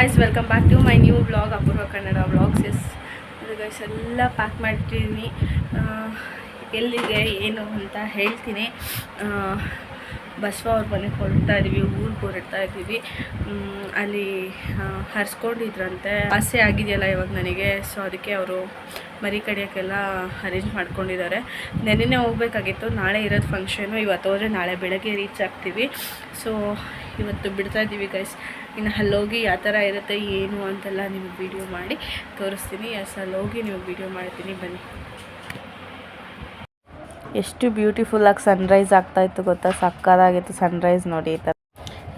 Guys welcome back to my new blog Apoorva Kannada vlogs yes ಅದು guys ಎಲ್ಲ pack ಮಾಡ್ತೀನಿ ಎಲ್ಲಿಗೆ, ಏನು ಅಂತ ಹೇಳ್ತೀನಿ. ಬಸವ ಅವ್ರ ಮನೆಗೆ ಹೊರಡ್ತಾ ಇದ್ದೀವಿ ಊರಿಗೆ ಹೊರಡ್ತಾ ಇದ್ದೀವಿ ಅಲ್ಲಿ ಹರಿಸ್ಕೊಂಡಿದ್ರಂತೆ. ಆಸೆ ಆಗಿದೆಯಲ್ಲ ಇವಾಗ ನನಗೆ ಸೊ ಅದಕ್ಕೆ ಅವರು ಮರಿ ಕಡಿಯೋಕ್ಕೆಲ್ಲ ಅರೇಂಜ್ ಮಾಡ್ಕೊಂಡಿದ್ದಾರೆ. ನೆನ್ನೆ ಹೋಗ್ಬೇಕಾಗಿತ್ತು, ನಾಳೆ ಇರೋದು ಫಂಕ್ಷನು ಇವತ್ತು ಹೋದರೆ ನಾಳೆ ಬೆಳಗ್ಗೆ ರೀಚ್ ಆಗ್ತೀವಿ. ಸೊ ಇವತ್ತು ಬಿಡ್ತಾ ಇದ್ದೀವಿ ಗೈಸ್ ಇನ್ನು ಅಲ್ಲೋಗಿ ಯಾವ ಥರ ಇರುತ್ತೆ, ಏನು ಅಂತೆಲ್ಲ ನಿಮಗೆ ವೀಡಿಯೋ ಮಾಡಿ ತೋರಿಸ್ತೀನಿ. ಎಸ್ ಅಲ್ಲೋಗಿ ನೀವು ವೀಡಿಯೋ ಮಾಡ್ತೀನಿ, ಬನ್ನಿ. ಎಷ್ಟು ಬ್ಯೂಟಿಫುಲ್ಲಾಗಿ ಸನ್ರೈಸ್ ಆಗ್ತಾ ಇತ್ತು ಗೊತ್ತಾ? ಸಕ್ಕದಾಗಿತ್ತು ಸನ್ರೈಸ್ ನೋಡಿ ಈ ಥರ.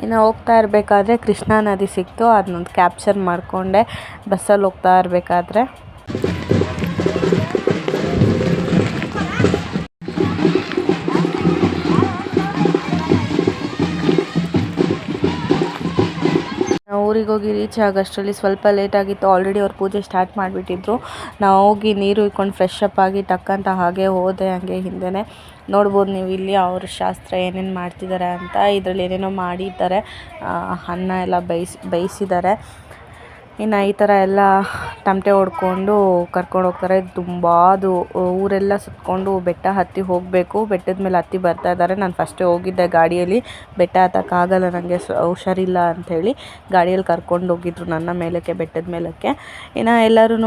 ಇನ್ನು ಹೋಗ್ತಾ ಇರಬೇಕಾದ್ರೆ ಕೃಷ್ಣಾ ನದಿ ಸಿಕ್ತು. ಅದನ್ನೊಂದು ಕ್ಯಾಪ್ಚರ್ ಮಾಡಿಕೊಂಡೆ. ಬಸ್ಸಲ್ಲಿ ಹೋಗ್ತಾ ಇರಬೇಕಾದ್ರೆ. ಊರಿಗೆ ಹೋಗಿ ರೀಚ್ ಆಗೋಷ್ಟರಲ್ಲಿ ಸ್ವಲ್ಪ ಲೇಟ್ ಆಗಿತ್ತು. ಆಲ್ರೆಡಿ ಅವ್ರು ಪೂಜೆ ಸ್ಟಾರ್ಟ್ ಮಾಡಿಬಿಟ್ಟಿದ್ರು. ನಾವು ಹೋಗಿ ನೀರು ಇಕ್ಕೊಂಡು ಫ್ರೆಶ್ ಅಪ್ ಆಗಿ ಟಕ್ಕಂತ ಹಾಗೆ ಹೋದೆ ಹಾಗೆ ಹಿಂದೆ ನೋಡ್ಬೋದು ನೀವು ಇಲ್ಲಿ ಅವ್ರ ಶಾಸ್ತ್ರ ಏನೇನು ಮಾಡ್ತಿದ್ದಾರೆ ಅಂತ ಇದರಲ್ಲಿ ಏನೇನೋ ಮಾಡಿದ್ದಾರೆ. ಅನ್ನ ಎಲ್ಲ ಬೇಯಿಸಿ, ಬೇಯಿಸಿದ್ದಾರೆ. ಇನ್ನು ಈ ಥರ ಎಲ್ಲ ತಮಟೆ ಹೊಡ್ಕೊಂಡು ಕರ್ಕೊಂಡು ಹೋಗ್ತಾರೆ. ತುಂಬ ಅದು ಊರೆಲ್ಲ ಸುತ್ಕೊಂಡು ಬೆಟ್ಟ ಹತ್ತಿ ಹೋಗಬೇಕು. ಬೆಟ್ಟದ ಮೇಲೆ ಹತ್ತಿ ಬರ್ತಾ ಇದ್ದಾರೆ. ನಾನು ಫಸ್ಟೇ ಹೋಗಿದ್ದೆ ಗಾಡಿಯಲ್ಲಿ. ಬೆಟ್ಟ ಹತ್ತಕ್ಕಾಗಲ್ಲ ನನಗೆ ಸ ಹುಷಾರಿಲ್ಲ ಅಂಥೇಳಿ ಗಾಡಿಯಲ್ಲಿ ಕರ್ಕೊಂಡು ಹೋಗಿದ್ರು ನನ್ನ ಮೇಲಕ್ಕೆ, ಬೆಟ್ಟದ ಮೇಲಕ್ಕೆ. ಇನ್ನು ಎಲ್ಲರೂ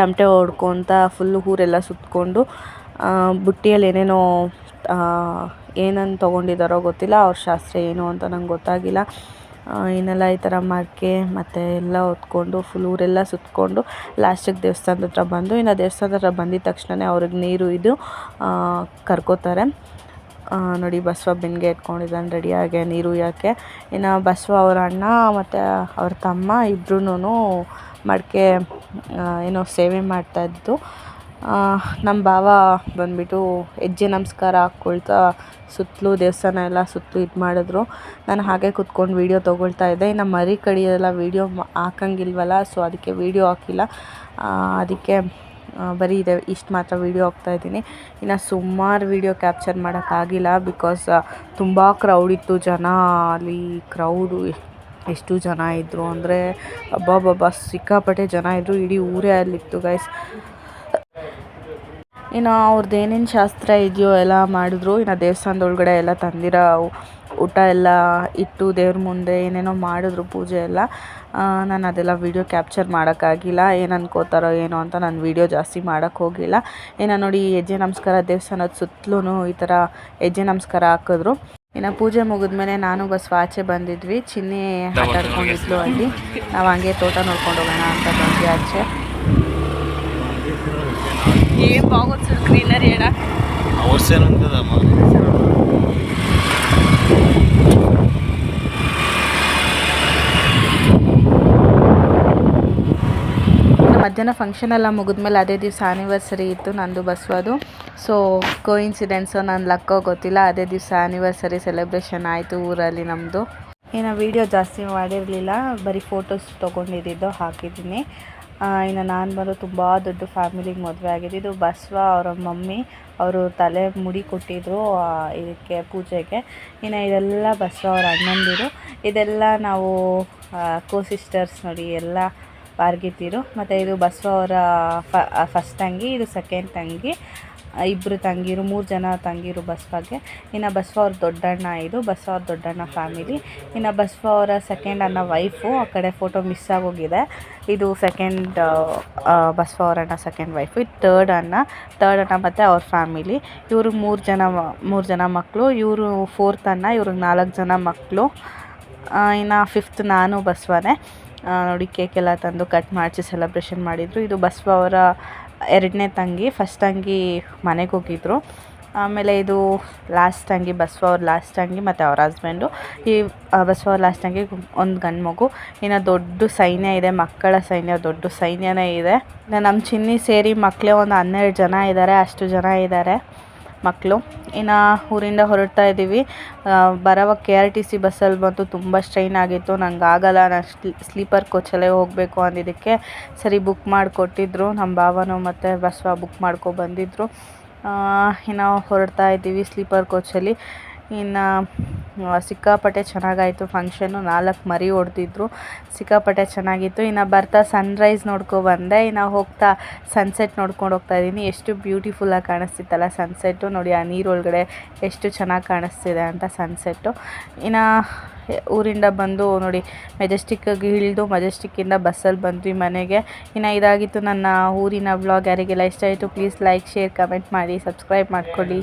ತಮಟೆ ಹೊಡ್ಕೊತ ಫುಲ್ಲು ಊರೆಲ್ಲ ಸುತ್ತಕೊಂಡು ಬುಟ್ಟಿಯಲ್ಲಿ ಏನೇನೋ ಏನನ್ನು ತೊಗೊಂಡಿದ್ದಾರೋ ಗೊತ್ತಿಲ್ಲ. ಅವ್ರ ಶಾಸ್ತ್ರ ಏನು ಅಂತ ನಂಗೆ ಗೊತ್ತಾಗಿಲ್ಲ. ಆ, ಇನ್ನೆಲ್ಲ ಈ ಥರ ಮಡಕೆ ಮತ್ತು ಎಲ್ಲ ಹೊತ್ಕೊಂಡು ಫುಲ್ ಊರೆಲ್ಲ ಸುತ್ತಕೊಂಡು ಲಾಸ್ಟಿಗೆ ದೇವಸ್ಥಾನದ ಹತ್ರ ಬಂದು ಇನ್ನು ದೇವಸ್ಥಾನದ ಹತ್ರ ಬಂದಿದ ತಕ್ಷಣವೇ ಅವ್ರಿಗೆ ನೀರು ಇದು ಕರ್ಕೋತಾರೆ. ನೋಡಿ ಬಸವ ಬೆನ್ಗೆ ಇಟ್ಕೊಂಡಿದ್ದಾನೆ ರೆಡಿಯಾಗೆ ನೀರು ಯಾಕೆ ಇನ್ನು ಬಸವ ಅವ್ರ ಅಣ್ಣ ಮತ್ತು ಅವ್ರ ತಮ್ಮ ಇಬ್ರೂ ಮಡಕೆ ಏನೋ ಸೇವೆ ಮಾಡ್ತಾಯಿದ್ದು ನಮ್ಮ ಭಾವ ಬಂದುಬಿಟ್ಟು ಹೆಜ್ಜೆ ನಮಸ್ಕಾರ ಹಾಕ್ಕೊಳ್ತಾ ಸುತ್ತಲೂ ದೇವಸ್ಥಾನ ಎಲ್ಲ ಸುತ್ತಲೂ ಇದು ಮಾಡಿದ್ರು. ನಾನು ಹಾಗೆ ಕುತ್ಕೊಂಡು ವೀಡಿಯೋ ತೊಗೊಳ್ತಾ ಇದ್ದೆ. ಇನ್ನು ಮರಿ ಕಡಿಯೋದೆಲ್ಲ ವೀಡಿಯೋ ಹಾಕಂಗಿಲ್ವಲ್ಲ ಸೊ ಅದಕ್ಕೆ ವೀಡಿಯೋ ಹಾಕಿಲ್ಲ. ಅದಕ್ಕೆ ಬರೀ ಇದೆ, ಇಷ್ಟು ಮಾತ್ರ ವೀಡಿಯೋ ಹಾಕ್ತಾ ಇದ್ದೀನಿ. ಇನ್ನು ಸುಮಾರು ವೀಡಿಯೋ ಕ್ಯಾಪ್ಚರ್ ಮಾಡೋಕ್ಕಾಗಿಲ್ಲ ಬಿಕಾಸ್ ತುಂಬ ಕ್ರೌಡ್ ಇತ್ತು. ಜನ ಅಲ್ಲಿ ಕ್ರೌಡು ಎಷ್ಟು ಜನ ಇದ್ದರು ಅಂದರೆ ಅಬ್ಬಬ್ಬಬ್ಬ ಸಿಕ್ಕಾಪಟ್ಟೆ ಜನ ಇದ್ದರು ಇಡೀ ಊರೇ ಅಲ್ಲಿತ್ತು ಗೈಸ್ ಇನ್ನು ಅವ್ರದ್ದು ಏನೇನು ಶಾಸ್ತ್ರ ಇದೆಯೋ ಎಲ್ಲ ಮಾಡಿದ್ರು. ಇನ್ನು ದೇವಸ್ಥಾನದ ಒಳಗಡೆ ಎಲ್ಲ ತಂದಿರೋ ಊಟ ಎಲ್ಲ ಇಟ್ಟು ದೇವ್ರ ಮುಂದೆ ಏನೇನೋ ಮಾಡಿದ್ರು ಪೂಜೆ ಎಲ್ಲ. ನಾನು ಅದೆಲ್ಲ ವೀಡಿಯೋ ಕ್ಯಾಪ್ಚರ್ ಮಾಡೋಕ್ಕಾಗಿಲ್ಲ ಏನು ಅನ್ಕೋತಾರೋ ಏನೋ ಅಂತ ನಾನು ವೀಡಿಯೋ ಜಾಸ್ತಿ ಮಾಡೋಕ್ಕೆ ಹೋಗಿಲ್ಲ. ಏನ ನೋಡಿ ಹೆಜ್ಜೆ ನಮಸ್ಕಾರ ದೇವಸ್ಥಾನದ ಸುತ್ತಲೂ ಈ ಥರ ಹೆಜ್ಜೆ ನಮಸ್ಕಾರ ಹಾಕಿದ್ರು. ಇನ್ನು ಪೂಜೆ ಮುಗಿದ್ಮೇಲೆ ನಾನು ಬಸ್ ಆಚೆ ಬಂದಿದ್ವಿ. ಚಿನ್ನಿ ಆಟಾಡ್ಕೊಂಡಿದ್ಲು ಅಲ್ಲಿ. ನಾವು ಹಂಗೆ ತೋಟ ನೋಡ್ಕೊಂಡು ಹೋಗೋಣ ಅಂತ ಬಂದ್ವಿ ಆಚೆ. ఏం బాగొచ్చు గ్రీనరీ ఏడా అవర్స్ ఉంటుందమ్మా ಮಧ್ಯಾಹ್ನ ಫಂಕ್ಷನ್ ಎಲ್ಲ ಮುಗಿದ್ಮೇಲೆ ಅದೇ ದಿವಸ ಆ್ಯನಿವರ್ಸರಿ ಇತ್ತು ನಂದು ಬಸ್ವದು ಸೊ ಕೋಇನ್ಸಿಡೆನ್ಸು ನನ್ನ ಲಕ್ಕೋ ಗೊತ್ತಿಲ್ಲ ಅದೇ ದಿವಸ ಆ್ಯನಿವರ್ಸರಿ ಸೆಲೆಬ್ರೇಷನ್ ಆಯಿತು ಊರಲ್ಲಿ ನಮ್ಮದು ಇನ್ನು ವೀಡಿಯೋ ಜಾಸ್ತಿ ಮಾಡಿರಲಿಲ್ಲ, ಬರೀ ಫೋಟೋಸ್ ತೊಗೊಂಡಿದ್ದು ಹಾಕಿದ್ದೀನಿ. ಇನ್ನು ನಾನು ಬಂದು ತುಂಬ ದೊಡ್ಡ ಫ್ಯಾಮಿಲಿಗೆ ಮದುವೆ ಆಗಿದ್ದು, ಇದು ಬಸವ ಅವರ ಮಮ್ಮಿ, ಅವರು ತಲೆ ಮುಡಿ ಕೊಟ್ಟಿದ್ರು ಇದಕ್ಕೆ ಪೂಜೆಗೆ. ಇನ್ನು ಇದೆಲ್ಲ ಬಸವ ಅವ್ರ ಅಣ್ಣಂದಿರು. ಇದೆಲ್ಲ ನಾವು ಕೋ ಸಿಸ್ಟರ್ಸ್ ನೋಡಿ ಎಲ್ಲ ವಾರ್ಗಿತಿರು ಮತ್ತು ಇದು ಬಸವ ಅವರ ಫಸ್ಟ್ ತಂಗಿ, ಇದು ಸೆಕೆಂಡ್ ತಂಗಿ. ಇಬ್ಬರು ತಂಗಿರು, ಮೂರು ಜನ ತಂಗಿರು ಬಸವಗೆ. ಇನ್ನು ಬಸವ ಅವ್ರ ದೊಡ್ಡಣ್ಣ ಇದು, ಬಸವ ಅವ್ರ ದೊಡ್ಡಣ್ಣ ಫ್ಯಾಮಿಲಿ ಇನ್ನು ಬಸವ ಅವರ ಸೆಕೆಂಡ್ ಅಣ್ಣ ವೈಫು ಆ ಕಡೆ ಫೋಟೋ ಮಿಸ್ ಆಗೋಗಿದೆ. ಇದು ಸೆಕೆಂಡ್ ಬಸವ ಅವರಣ್ಣ ಸೆಕೆಂಡ್ ವೈಫು ಇದು ತರ್ಡ್ ಅಣ್ಣ ತರ್ಡ್ ಅಣ್ಣ ಮತ್ತು ಅವ್ರ ಫ್ಯಾಮಿಲಿ ಇವರು ಮೂರು ಜನ ಮೂರು ಜನ ಮಕ್ಕಳು ಇವರು ಫೋರ್ತ್ ಅಣ್ಣ ಇವ್ರಿಗೆ ನಾಲ್ಕು ಜನ ಮಕ್ಕಳು ಇನ್ನು ಫಿಫ್ತ್ ನಾನು ಬಸವನೇ. ನೋಡಿ ಕೇಕೆಲ್ಲ ತಂದು ಕಟ್ ಮಾಡಿಸಿ ಸೆಲೆಬ್ರೇಷನ್ ಮಾಡಿದರು. ಇದು ಬಸವ ಅವರ ಎರಡನೇ ತಂಗಿ ಫಸ್ಟ್ ತಂಗಿ ಮನೆಗೆ ಹೋಗಿದ್ರು. ಆಮೇಲೆ ಇದು ಲಾಸ್ಟ್ ತಂಗಿ ಬಸವ ಅವ್ರ ಲಾಸ್ಟ್ ತಂಗಿ ಮತ್ತು ಅವ್ರ ಹಸ್ಬೆಂಡು ಈ ಬಸವ ಅವ್ರ ಲಾಸ್ಟ್ ತಂಗಿ ಒಂದು ಗಂಡು ಮಗು. ಇನ್ನು ದೊಡ್ಡ ಸೈನ್ಯ ಇದೆ, ಮಕ್ಕಳ ಸೈನ್ಯ, ದೊಡ್ಡ ಸೈನ್ಯನೇ ಇದೆ. ನಮ್ಮ ಚಿನ್ನಿ ಸೇರಿ ಮಕ್ಕಳೇ ಒಂದು ಹನ್ನೆರಡು ಜನ ಇದ್ದಾರೆ ಅಷ್ಟು ಜನ ಇದ್ದಾರೆ ಮಕ್ಕಳು. ಇನ್ನು ಊರಿಂದ ಹೊರಡ್ತಾ ಇದ್ದೀವಿ ಬರೋವಾಗ ಕೆ ಆರ್ ಟಿ ಸಿ ಬಸ್ಸಲ್ಲಿ ಬಂತು, ತುಂಬ ಸ್ಟ್ರೈನ್ ಆಗಿತ್ತು. ನಂಗೆ ಆಗಲ್ಲ, ನಾನು ಸ್ಲೀಪರ್ ಕೋಚಲ್ಲೇ ಹೋಗಬೇಕು ಅಂದಿದ್ದಕ್ಕೆ. ಸರಿ ಬುಕ್ ಮಾಡಿಕೊಟ್ಟಿದ್ರು. ನಮ್ಮ ಭಾವನು ಮತ್ತು ಬಸ್ವ ಬುಕ್ ಮಾಡ್ಕೊ ಬಂದಿದ್ರು. ಇನ್ನು ಹೊರಡ್ತಾ ಇದ್ದೀವಿ ಸ್ಲೀಪರ್ ಕೋಚಲ್ಲಿ ಇನ್ನು ಸಿಕ್ಕಾಪಟ್ಟೆ ಚೆನ್ನಾಗಾಯಿತು ಫಂಕ್ಷನ್ನು ನಾಲ್ಕು ಮರಿ ಹೊಡೆದಿದ್ರು ಸಿಕ್ಕಾಪಟ್ಟೆ ಚೆನ್ನಾಗಿತ್ತು. ಇನ್ನು ಬರ್ತಾ ಸನ್ರೈಸ್ ನೋಡ್ಕೊ ಬಂದೆ. ಇನ್ನು ಹೋಗ್ತಾ ಸನ್ಸೆಟ್ ನೋಡ್ಕೊಂಡು ಹೋಗ್ತಾ ಇದ್ದೀನಿ. ಎಷ್ಟು ಬ್ಯೂಟಿಫುಲ್ಲಾಗಿ ಕಾಣಿಸ್ತಿತ್ತಲ್ಲ ಸನ್ಸೆಟ್ಟು ನೋಡಿ ಆ ನೀರೊಳಗಡೆ ಎಷ್ಟು ಚೆನ್ನಾಗಿ ಕಾಣಿಸ್ತಿದೆ ಅಂತ ಸನ್ಸೆಟ್ಟು ಇನ್ನು ಊರಿಂದ ಬಂದು ನೋಡಿ ಮೆಜೆಸ್ಟಿಕ್ಕಾಗಿ ಇಳಿದು ಮೆಜೆಸ್ಟಿಕ್ಕಿಂದ ಬಸ್ಸಲ್ಲಿ ಬಂದ್ವಿ ಮನೆಗೆ. ಇನ್ನು ಇದಾಗಿತ್ತು ನನ್ನ ಊರಿನ ವ್ಲಾಗ್ ಯಾರಿಗೆಲ್ಲ ಇಷ್ಟ ಆಯಿತು ಪ್ಲೀಸ್ ಲೈಕ್ ಶೇರ್ ಕಮೆಂಟ್ ಮಾಡಿ ಸಬ್ಸ್ಕ್ರೈಬ್ ಮಾಡ್ಕೊಳ್ಳಿ.